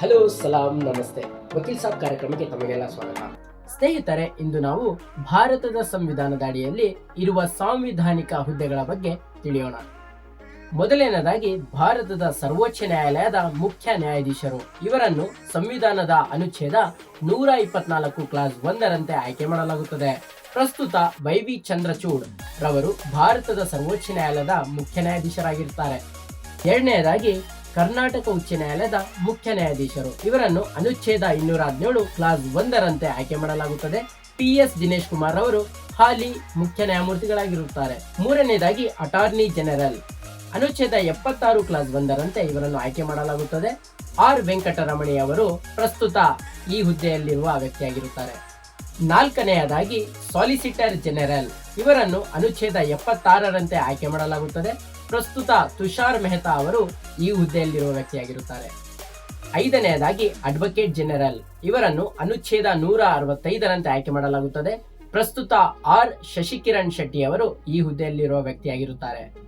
Hello, ಸಲಾಂ, ನಮಸ್ತೆ. ವಕೀಲ್ ಸಾಬ್ ಕಾರ್ಯಕ್ರಮಕ್ಕೆ ತಮಗೆಲ್ಲ ಸ್ವಾಗತ. ಸ್ನೇಹಿತರೆ, ಇಂದು ನಾವು ಭಾರತದ ಸಂವಿಧಾನದ ಅಡಿಯಲ್ಲಿ ಇರುವ ಸಾಂವಿಧಾನಿಕ ಹುದ್ದೆಗಳ ಬಗ್ಗೆ ತಿಳಿಯೋಣ. ಮೊದಲನೇದಾಗಿ ಭಾರತದ ಸರ್ವೋಚ್ಚ ನ್ಯಾಯಾಲಯದ ಮುಖ್ಯ ನ್ಯಾಯಾಧೀಶರು. ಇವರನ್ನು ಸಂವಿಧಾನದ ಅನುಚ್ಛೇದ ನೂರ ಇಪ್ಪತ್ನಾಲ್ಕು ಕ್ಲಾಸ್ ಒಂದರಂತೆ ಆಯ್ಕೆ ಮಾಡಲಾಗುತ್ತದೆ. ಪ್ರಸ್ತುತ ವಿ ಚಂದ್ರಚೂಡ್ ರವರು ಭಾರತದ ಸರ್ವೋಚ್ಚ ನ್ಯಾಯಾಲಯದ ಮುಖ್ಯ ನ್ಯಾಯಾಧೀಶರಾಗಿರ್ತಾರೆ. ಎರಡನೆಯದಾಗಿ ಕರ್ನಾಟಕ ಉಚ್ಚ ನ್ಯಾಯಾಲಯದ ಮುಖ್ಯ ನ್ಯಾಯಾಧೀಶರು. ಇವರನ್ನು ಅನುಚ್ಛೇದ ಇನ್ನೂರ ಹದಿನೇಳು ಕ್ಲಾಸ್ ಒಂದರಂತೆ ಆಯ್ಕೆ ಮಾಡಲಾಗುತ್ತದೆ. ಪಿ ಎಸ್ ದಿನೇಶ್ ಕುಮಾರ್ ಅವರು ಹಾಲಿ ಮುಖ್ಯ ನ್ಯಾಯಮೂರ್ತಿಗಳಾಗಿರುತ್ತಾರೆ. ಮೂರನೇದಾಗಿ ಅಟಾರ್ನಿ ಜನರಲ್. ಅನುಚ್ಛೇದ ಎಪ್ಪತ್ತಾರು ಕ್ಲಾಸ್ ಒಂದರಂತೆ ಇವರನ್ನು ಆಯ್ಕೆ ಮಾಡಲಾಗುತ್ತದೆ. ಆರ್ ವೆಂಕಟರಮಣಿ ಅವರು ಪ್ರಸ್ತುತ ಈ ಹುದ್ದೆಯಲ್ಲಿರುವ ವ್ಯಕ್ತಿಯಾಗಿರುತ್ತಾರೆ. ನಾಲ್ಕನೆಯದಾಗಿ ಸಾಲಿಸಿಟರ್ ಜನರಲ್. ಇವರನ್ನು ಅನುಚ್ಛೇದ ಎಪ್ಪತ್ತಾರರಂತೆ ಆಯ್ಕೆ ಮಾಡಲಾಗುತ್ತದೆ. ಪ್ರಸ್ತುತ ತುಷಾರ್ ಮೆಹ್ತಾ ಅವರು ಈ ಹುದ್ದೆಯಲ್ಲಿರುವ ವ್ಯಕ್ತಿಯಾಗಿರುತ್ತಾರೆ. ಐದನೆಯದಾಗಿ ಅಡ್ವೊಕೇಟ್ ಜನರಲ್. ಇವರನ್ನು ಅನುಚ್ಛೇದ ನೂರ ಅರವತ್ತೈದರಂತೆ ಆಯ್ಕೆ ಮಾಡಲಾಗುತ್ತದೆ. ಪ್ರಸ್ತುತ ಆರ್. ಶಶಿಕಿರಣ್ ಶೆಟ್ಟಿ ಅವರು ಈ ಹುದ್ದೆಯಲ್ಲಿರುವ ವ್ಯಕ್ತಿಯಾಗಿರುತ್ತಾರೆ.